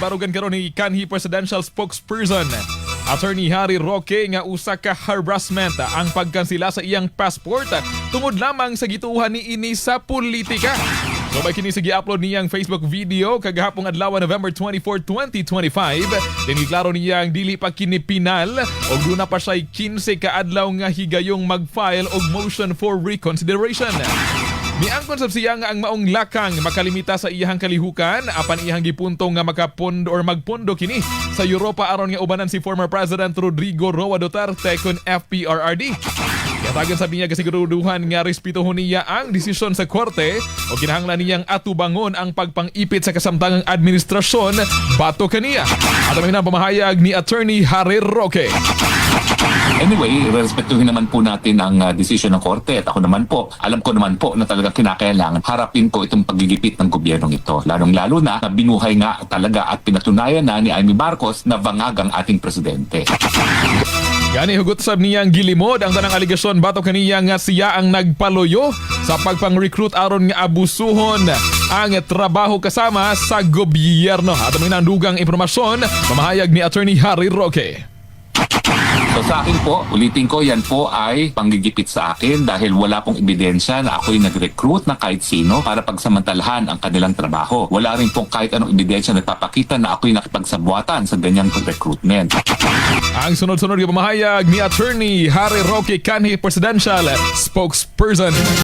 gibarugan karon ni kanhi presidential spokesperson Attorney Harry Roque nga usa ka harassment ang pagkansila sa iyang passport tungod lamang sa gituhan ni ini sa politika. So may kini sige upload niyang Facebook video kagahapong adlaw November 24, 2025. Dini klaro niyang dili pa kini pinal og duna pa siya 15 ka adlaw nga higayong mag-file og motion for reconsideration. Miangkon sab siya nga ang maong lakang makalimita sa iyahang kalihukan apan iyang gipunto nga makapund or magpundo kini sa Europa aron nga ubanan si former President Rodrigo Roa Duterte kun FPRRD. Katagan sabi niya kasiguruduhan nga respetuhon niya ang desisyon sa korte o kinahanglan niyang atubangon ang pagpangipit sa kasamtangang administrasyon bato kaniya. At ang hinang pamahayag ni Attorney Harry Roque. Anyway, respetuhin naman po natin ang uh, desisyon ng korte at ako naman po, alam ko naman po na talaga kinakailangan harapin ko itong pagigipit ng gobyernong ito. Lalong-lalo na na binuhay nga talaga at pinatunayan na ni Amy Marcos na bangag ang ating presidente. Gani hugot sab niyang gilimod ang tanang aligasyon bato kaniya nga siya ang nagpaloyo sa pagpang-recruit aron nga abusuhon ang trabaho kasama sa gobyerno. At ang dugang impormasyon, mamahayag ni Attorney Harry Roque. So sa akin po, ulitin ko, yan po ay panggigipit sa akin dahil wala pong ebidensya na ako'y nag-recruit na kahit sino para pagsamantalahan ang kanilang trabaho. Wala rin pong kahit anong ebidensya na nagpapakita na ako'y nakipagsabuatan sa ganyang pag-recruitment. Ang sunod-sunod yung pamahayag ni Attorney Harry Roque Canhi Presidential Spokesperson.